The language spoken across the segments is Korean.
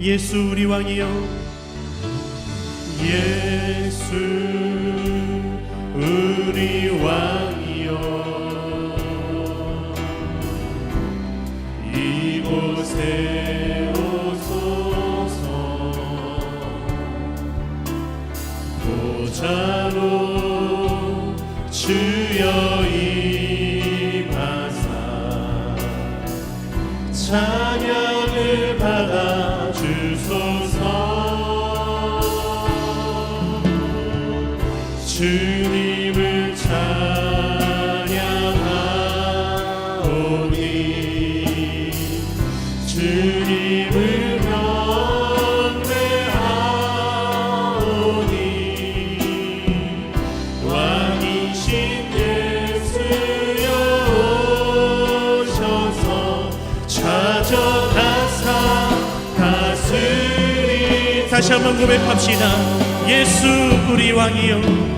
예수 우리 왕이여. 예수. 주님을 찬양하오니 주님을 경배하오니 왕이신 예수여 오셔서 찾아가사 다스리 다시 한번 고백합시다 예수 우리 왕이요.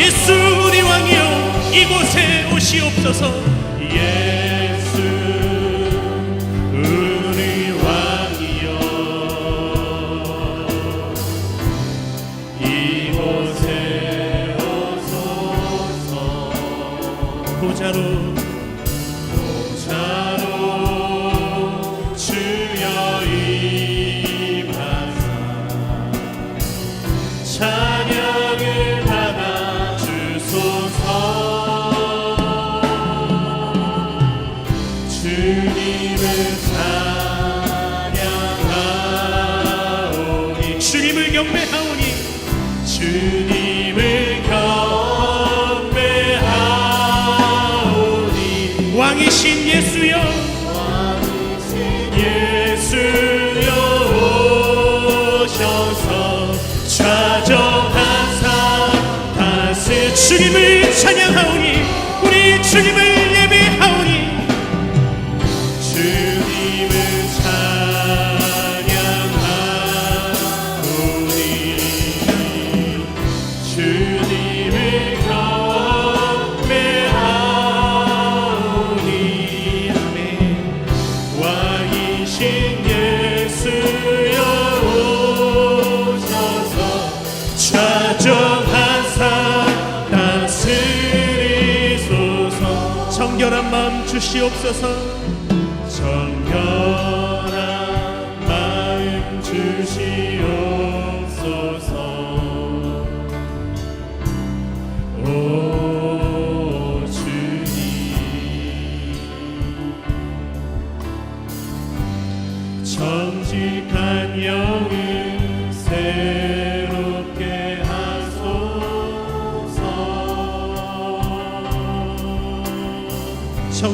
예수 우리 왕이여 이곳에 오시옵소서. 예. 왕이신 예수여. 예수여 오셔서 좌정하사 다스 주님을 주시옵소서. 정결한 마음 주시옵소서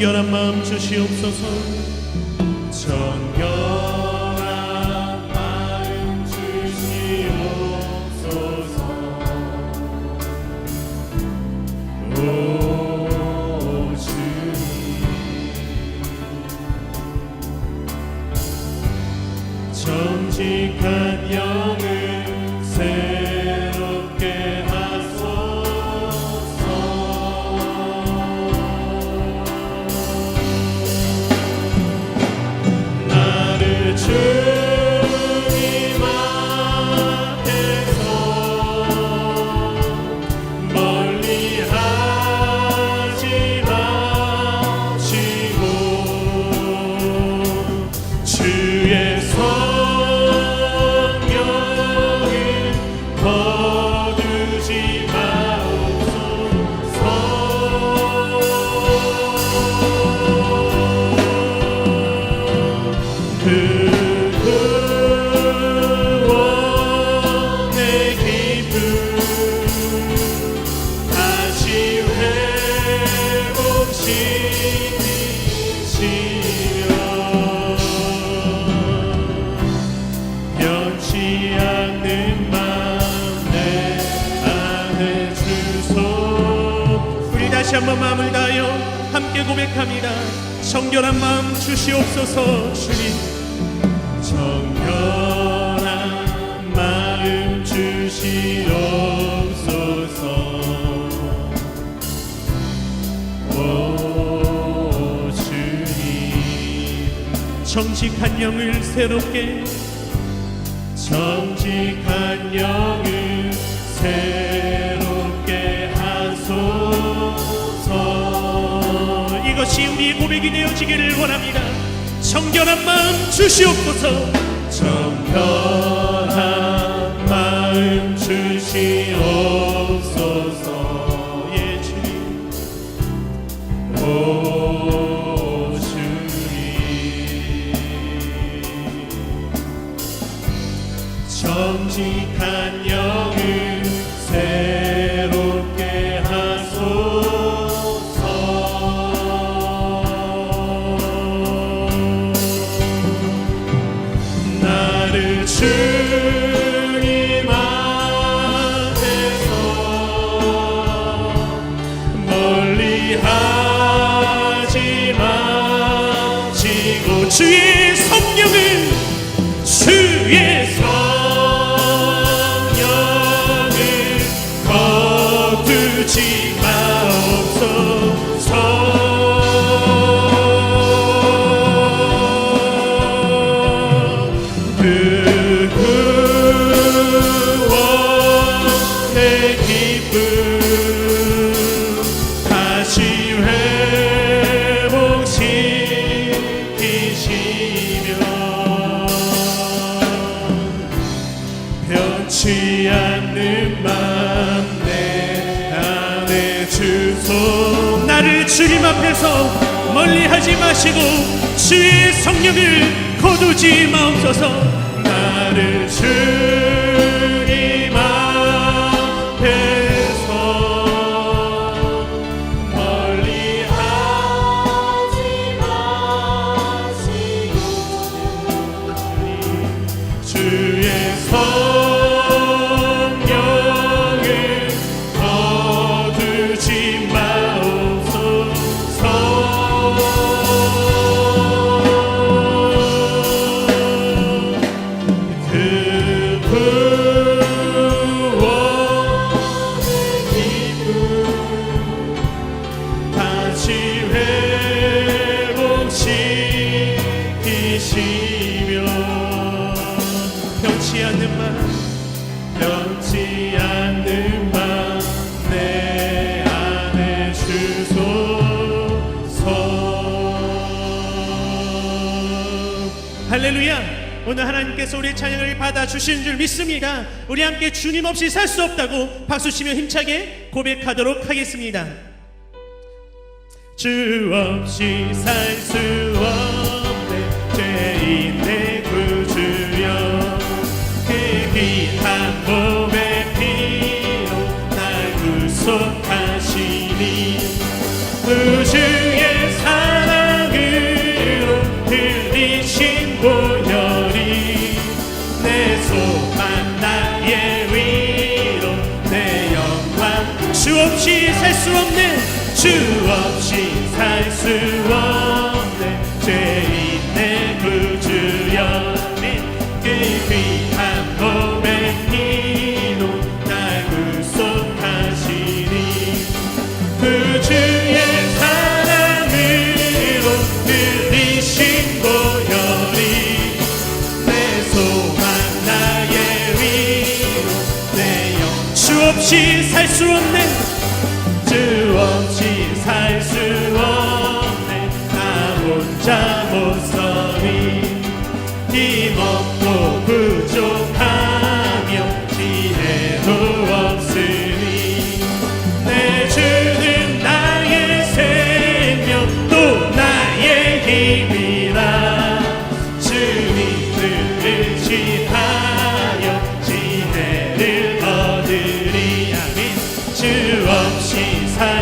순결한 마음 주시옵소서. 한번 마음을 다하여 함께 고백합니다. 정결한 마음 주시옵소서 주님. 정결한 마음 주시옵소서. 오 주님. 정직한 영을 새롭게 정직한 영을 새롭게 이것이 우리의 고백이 되어지기를 원합니다. 정결한 마음 주시옵소서. 정결한 마음 주시옵소서 앞에서 멀리하지 마시고 주의 성령을 거두지 마옵소서. 나를 주 우리 함께 주님 없이 살 수 없다고 박수치며 힘차게 고백하도록 하겠습니다. 주 없이 살 수 없 살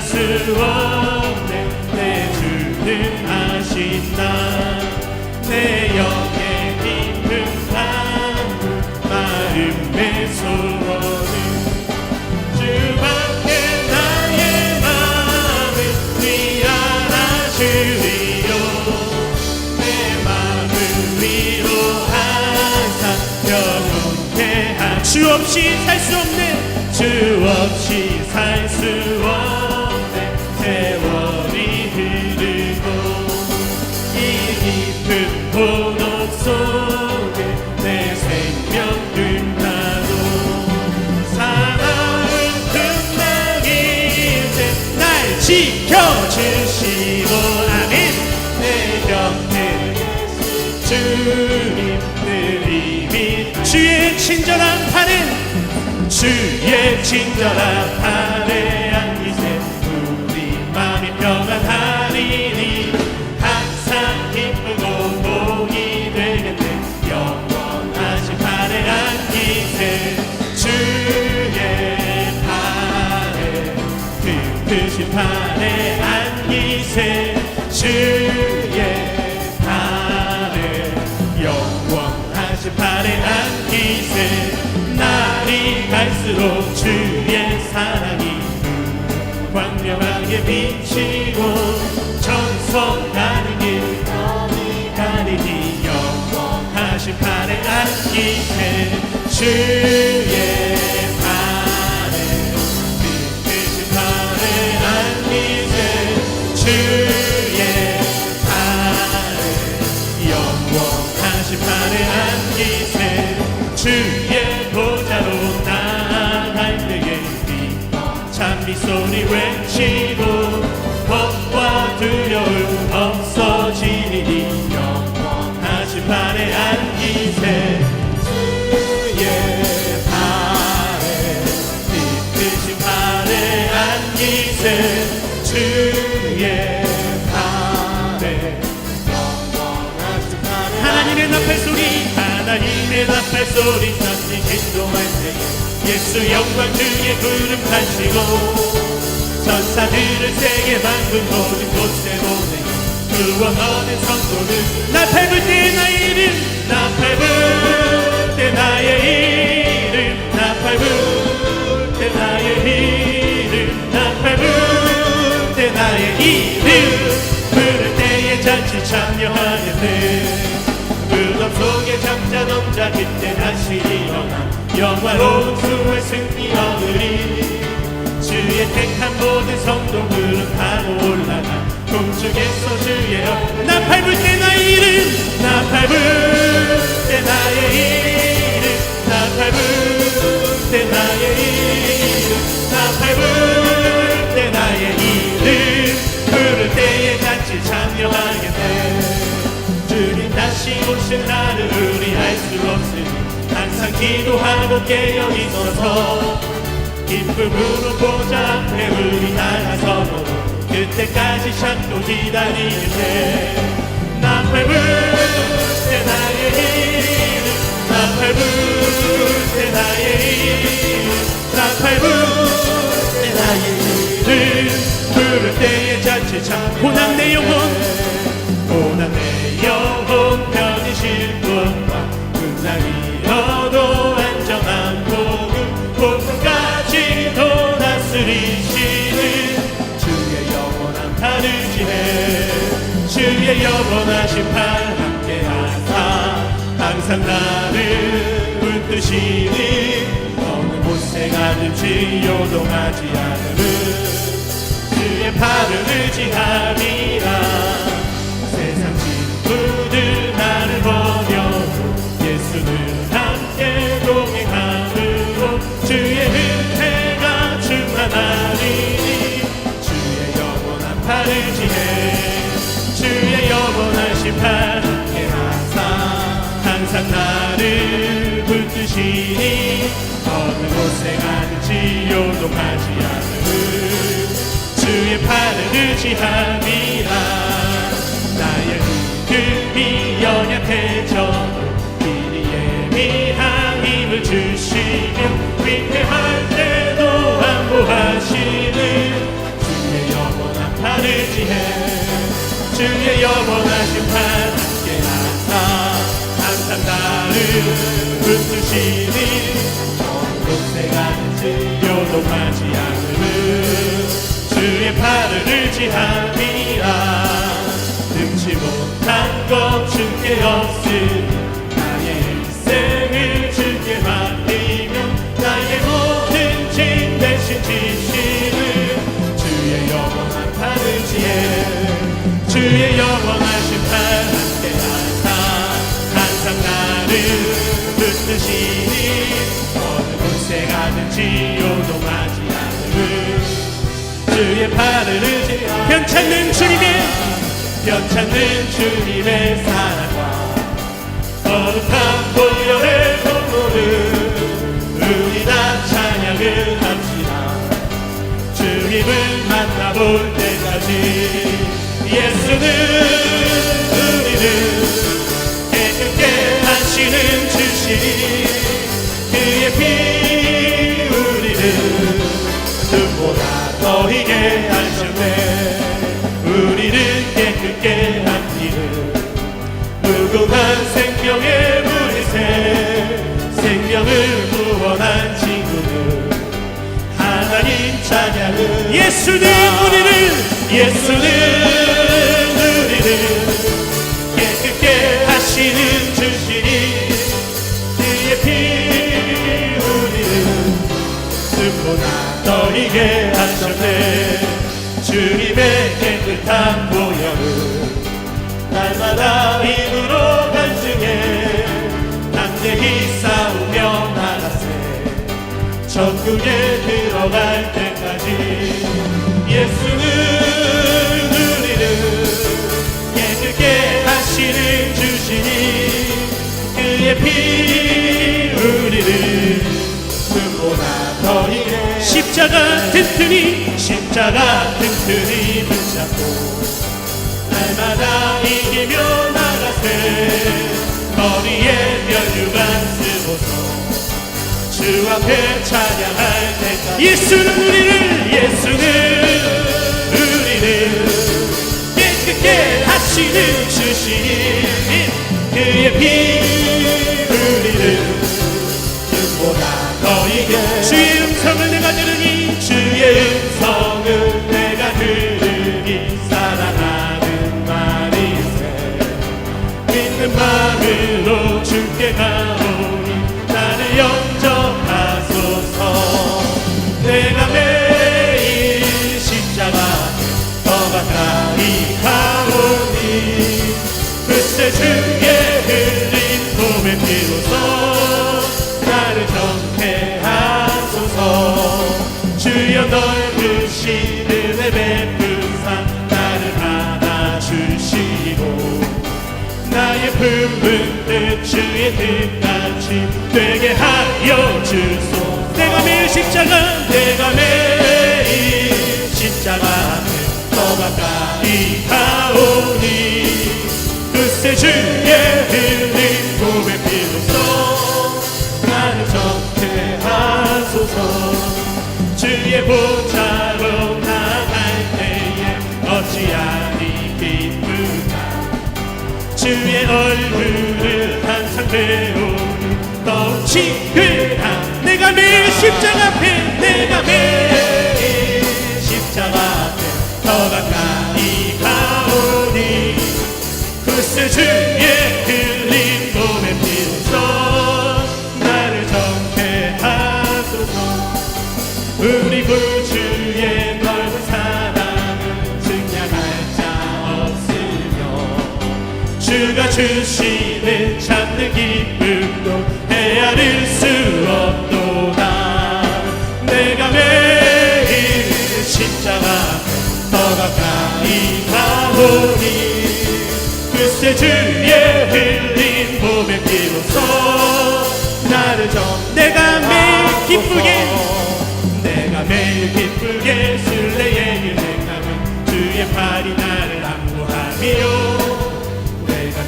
수 없네 내 주는 아신다. 내 영의 깊은 강물 마음의 소원을 주밖에 나의 마음을 주리요 내 마음을 위로하사 영원케 한주 없이 살수 없네 주 없이 살 수 없네 지켜주시고 아멘 내 곁에 주님 늘 이미 주의 친절한 팔은 주의 친절한 팔에 안기세. 우리 마음이 평안하 팔에 안기세 주의 팔에 영원하신 팔에 안기세 날이 갈수록 주의 사랑이 광명하게 비치고 전성하는 길 너희 가리니 영원하신 팔에 안기세 주 소리 외치고 겁과 두려움 없어지리니 영원하신 팔에 안기세. 주의 팔에 빛으신 팔에 안기세. 주의 팔에 하나님의 나팔 소리 하나님의 나팔 소리 잠시 진동할 때 예수 영광 주의 구름 가시고 전사들을 세계 만군 모든 곳에 보내 구원 얻은 성도들 나팔 불때 나의 이름 나팔 불때 나의 이름 나팔 불때 나의 이름 나팔 불때 나의 이름. 부를 때에 잔치 참여하겠네 그럼 속에 잠자 넘자 그때 다시 일어나 영화로운 수의 승리 얻으리. 주의 택한 모든 성도들은 타고 올라가 공중에서 주의 영 나팔 불때 나의 이름 나팔 불때 나의 이름 나팔 불때 나의 이름 나팔 불때 나의 이름 부를 때에 같이 주님 오실 날을 우리 알 수 없으니 항상 기도하고 깨어 있어서 기쁨으로 보자 앞에 우리 나가서 그때까지 참고 기다리는데 나팔 불때 나의 이름 나팔 불때 나의 이름 나팔 불 항상 나를 붙드시니 어느 곳에 가든지 요동하지 않으는 주의 팔을 의지함이라. 세상 친구들 나를 버려도 예수는 요동하지 않으 주의 팔을 의지함이라. 나의 흠이 연약해져도 미리 예비한 힘을 주시며 위태할 때도 안보하시는 주의 영원한 팔을 지해 주의 영원하신 팔 함께 하사 항상 나를 붙드시니 맹세하는지 요동하지 않음을 주의 팔을 의지함이라 능치 못한 것 주께 없으니 나의 일생을 주께 맡기며 나의 모든 짐 대신 지시는 주의 영원한 팔을 지혜 주의 영원한 팔을 의지하 변찮는 주님의 변찮는 주님의 사랑과 거룩한 보 예수는 우리를 예수는 우리를 깨끗게 하시는 주시니 그의 피 우리를 더 희게 하셨네. 주님의 깨끗한 보혈을 날마다 입으로 간증해 담대히 싸우며 나가세. 천국에 들어갈 때까지 예수는 우리를 깨끗게 하시는 주시니 그의 피 우리를 눈보다 더 희게 십자가 튼튼히 십자가 튼튼히 붙잡고 날마다 이기며 나가세. 머리에 면류관 쓰고서 주 앞에 찬양할 때까지 예수는 우리를 예수는 우리를 깨끗게 하시는 주시니 그의 피 우리를 눈보다 더 이게 주의 뜻같이 되게 하여 주소. 내가 매일 십자가 내가 매일 십자가 앞에 더 가까이 가오니 그새 주의 흘린 봄의 피로써 나를 정케하소서. 주의 보좌 얼굴을 항상 더 친근한 내가 매일 십자가 앞에 내가 매일 십자가 앞에 더 가까이 주시는 참된 기쁨도 헤아릴 수 없도다. 내가 매일 십자가 더 가까이 가오니 그새 주의 흘린 봄의 피로써 나를 정 내가 매일 기쁘게 내가 매일 기쁘게 술래의 은행함은 주의 팔이 나를 안보하며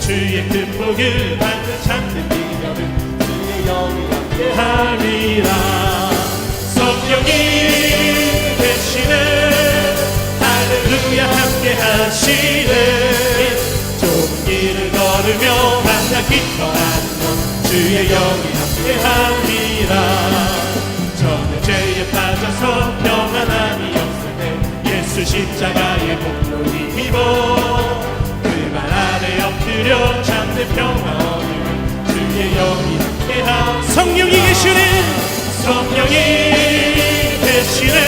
주의 큰 복을 받는 참된 기념은 주의 영이 함께함이라. 성령이 되시네. 할렐루야 함께 하시네. 좁은 길을 걸으며 만나 기뻐하는 것 주의 영이 함께함이라. 저는 죄에 빠져서 평안함이 없을 때 예수 십자가의 복로 힘입어 주려 참내 평안을 주의 영이 함께하 성령이 계시네. 성령이 계시네.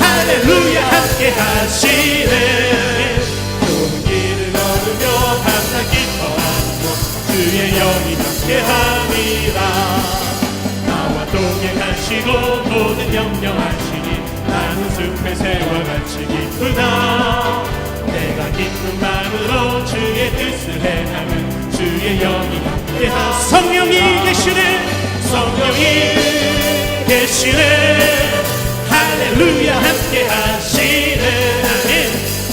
할렐루야. 함께 하시네. 좋은 길을 걸으며 항상 기뻐하고 주의 영이 함께 하니라. 나와 동행하시고 모든 영령하시니 나는 숲의 새와 같이 기쁘다 내가 기쁜 마음으로 주의 뜻을 행하면 주의 영이 함께하 성령이 계시네 성령이 계시네 할렐루야 함께하시네. 아멘.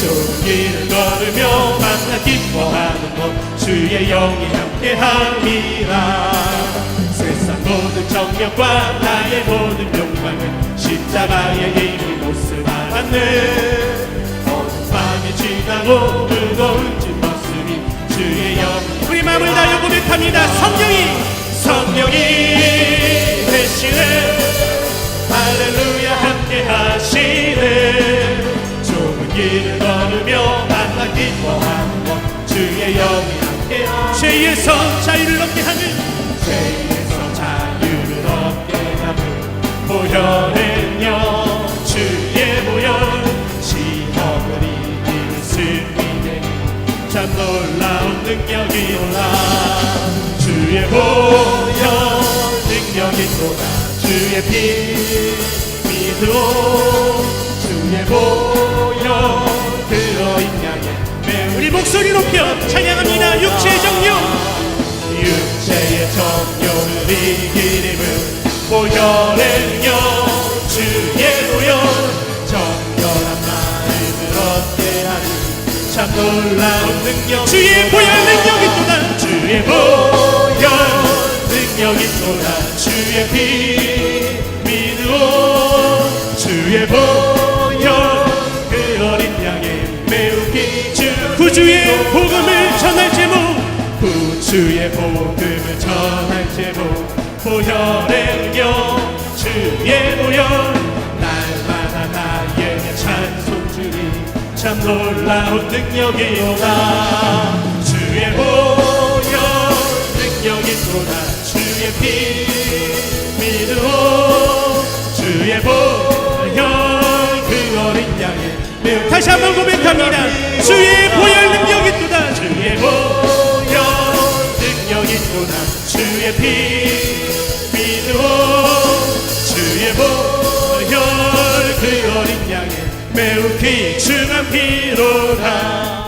좋은 길을 걸으며 만나 기뻐하는 것 주의 영이 함께함이라 세상 모든 정력과 나의 모든 욕망은 십자가의 힘이 못을 알았네 지나고 무거운 짐 벗으니 주의 영이 우리 마음을 다여 고백합니다. 성령이! 성령이 되시네. 할렐루야 함께 하시네. 좋은 길을 걸으며 만나 기뻐하는 것. 주의 영이 함께 죄에서 자유를 얻게 하는 죄에서 자유를 얻게 하는 보혈은요 참 놀라운 능력이오라. 주의 보혈 능력이 쏟아 주의 피 믿어 주의 보혈 그러인 양의 우리 목소리 높여 찬양합니다. 육체의 정욕 육체의 정욕을 이기림은 보혈은요 주의 보혈 참 놀라운 능력 주의 보혈 능력이 또다 주의 보혈 능력이 또다 주의 피 믿어 주의 보혈. 그 어린 양의 매우 기주 구주의 복음을 전할 제목. 구주의 복음을 전할 제목. 보혈의 능력 주의 보혈 참 놀라운 능력이오다 주의 보혈 능력이 쏟아 주의 피 믿어 주의 보혈 그 어린 양의 매우 다시 한번 고백합니다. 주의 보혈 능력이 쏟아 주의 보혈 능력이 쏟아 주의 피 매우 귀중한 피로라